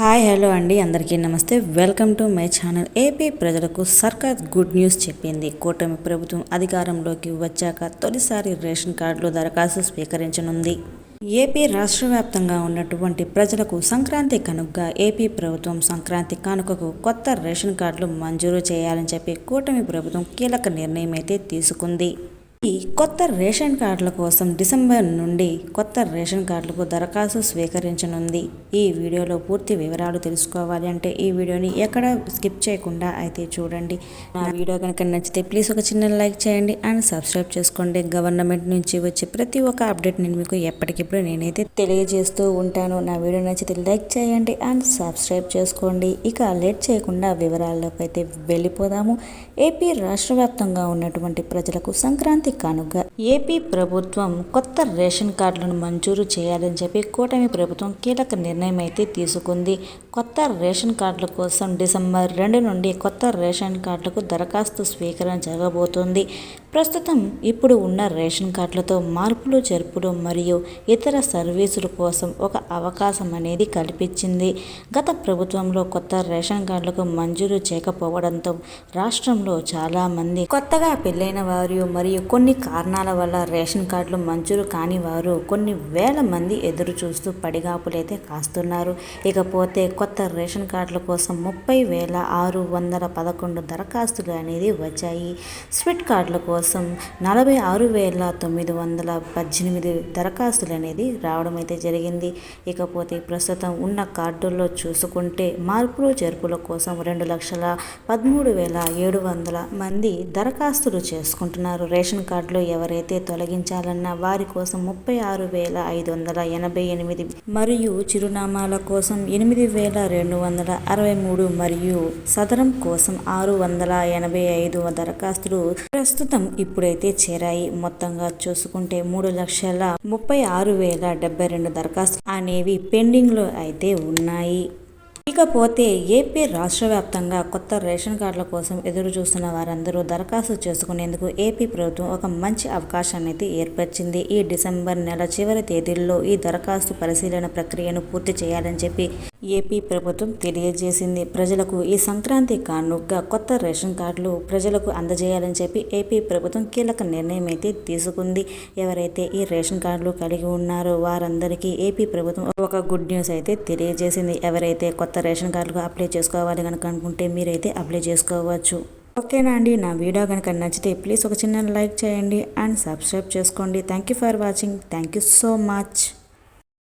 Hi hello అండి. అందరికీ నమస్తే. Welcome to my channel AP ప్రజలకు సర్కార్ గుడ్ న్యూస్ చెప్పింది. కూటమి ప్రభుత్వం అధికారంలోకి వచ్చాక తొలిసారి రేషన్ కార్డులు దరఖాస్తు స్వీకరించనుంది. ఏపీ రాష్ట్ర వ్యాప్తంగా ఉన్నటువంటి ప్రజలకు సంక్రాంతి కనుకగా ఏపీ ప్రభుత్వం సంక్రాంతి కానుకకు కొత్త రేషన్ కార్డులు మంజూరు చేయాలని చెప్పి కూటమి ప్రభుత్వం కీలక నిర్ణయం అయితే తీసుకుంది. ఈ కొత్త రేషన్ కార్డుల కోసం డిసెంబర్ నుండి కొత్త రేషన్ కార్డులకు దరఖాస్తు స్వీకరించనుంది. ఈ వీడియోలో పూర్తి వివరాలు తెలుసుకోవాలి అంటే ఈ వీడియోని ఎక్కడ స్కిప్ చేయకుండా అయితే చూడండి. నా వీడియో కనుక నచ్చితే ప్లీజ్ ఒక చిన్న లైక్ చేయండి అండ్ సబ్స్క్రైబ్ చేసుకోండి. గవర్నమెంట్ నుంచి వచ్చే ప్రతి ఒక్క అప్డేట్ నేను మీకు ఎప్పటికిప్పుడు నేనైతే తెలియజేస్తూ ఉంటాను. నా వీడియో నచ్చితే లైక్ చేయండి అండ్ సబ్స్క్రైబ్ చేసుకోండి. ఇక లేట్ చేయకుండా వివరాల్లోకి అయితే వెళ్ళిపోదాము. ఏపీ రాష్ట్ర వ్యాప్తంగా ఉన్నటువంటి ప్రజలకు సంక్రాంతి ప్రతి కానుక ఏపీ ప్రభుత్వం కొత్త రేషన్ కార్డులను మంజూరు చేయాలని చెప్పి కూటమి ప్రభుత్వం కీలక నిర్ణయం అయితే తీసుకుంది. కొత్త రేషన్ కార్డుల కోసం డిసెంబర్ రెండు నుండి కొత్త రేషన్ కార్డులకు దరఖాస్తు స్వీకరణ జరగబోతోంది. ప్రస్తుతం ఇప్పుడు ఉన్న రేషన్ కార్డులతో మార్పులు చేర్పులు మరియు ఇతర సర్వీసుల కోసం ఒక అవకాశం అనేది కల్పించింది. గత ప్రభుత్వంలో కొత్త రేషన్ కార్డులకు మంజూరు చేయకపోవడంతో రాష్ట్రంలో చాలామంది కొత్తగా పెళ్ళైన వారు మరియు కొన్ని కొన్ని కారణాల వల్ల రేషన్ కార్డులు మంజూరు కాని వారు కొన్ని వేల మంది ఎదురు చూస్తూ పడిగాపులైతే కాస్తున్నారు. ఇకపోతే కొత్త రేషన్ కార్డుల కోసం ముప్పై వేల ఆరు వందల పదకొండు దరఖాస్తులు అనేది వచ్చాయి. స్వీట్ కార్డుల కోసం నలభై ఆరు వేల తొమ్మిది వందల పద్దెనిమిది దరఖాస్తులు అనేది రావడం అయితే జరిగింది. ఇకపోతే ప్రస్తుతం ఉన్న కార్డుల్లో చూసుకుంటే మార్పులు చేర్పుల కోసం రెండు లక్షల పదమూడు వేల ఏడు వందల మంది దరఖాస్తులు చేసుకుంటున్నారు. రేషన్ కార్డులు ఎవరైతే తొలగించాలన్నా వారి కోసం ముప్పై ఆరు వేల ఐదు వందల ఎనభై ఎనిమిది మరియు చిరునామాల కోసం ఎనిమిది వేల రెండు వందల అరవై మూడు మరియు సదరం కోసం ఆరు వందల ఎనభై ఐదు దరఖాస్తులు ప్రస్తుతం ఇప్పుడైతే చేరాయి. మొత్తంగా చూసుకుంటే మూడు లక్షల ముప్పై ఆరు వేల డెబ్బై రెండు దరఖాస్తులు అనేవి పెండింగ్లో అయితే ఉన్నాయి. ఇకపోతే ఏపీ రాష్ట్ర వ్యాప్తంగా కొత్త రేషన్ కార్డుల కోసం ఎదురు చూస్తున్న వారందరూ దరఖాస్తు చేసుకునేందుకు ఏపీ ప్రభుత్వం ఒక మంచి అవకాశాన్ని అయితే ఏర్పరిచింది. ఈ డిసెంబర్ నెల చివరి తేదీల్లో ఈ దరఖాస్తు పరిశీలన ప్రక్రియను పూర్తి చేయాలని చెప్పి ఏపీ ప్రభుత్వం తెలియజేసింది. ప్రజలకు ఈ సంక్రాంతి కానుకగా కొత్త రేషన్ కార్డులు ప్రజలకు అందజేయాలని చెప్పి ఏపీ ప్రభుత్వం కీలక నిర్ణయం అయితే తీసుకుంది. ఎవరైతే ఈ రేషన్ కార్డులు కలిగి ఉన్నారో వారందరికీ ఏపీ ప్రభుత్వం ఒక గుడ్ న్యూస్ అయితే తెలియజేసింది. ఎవరైతే కొత్త రేషన్ కార్డులు అప్లై చేసుకోవాలి కనుక అనుకుంటే మీరైతే అప్లై చేసుకోవచ్చు. ఓకేనా అండి? నా వీడియో కనుక నచ్చితే ప్లీజ్ ఒక చిన్న లైక్ చేయండి అండ్ సబ్స్క్రైబ్ చేసుకోండి. Thank you for watching. Thank you so much.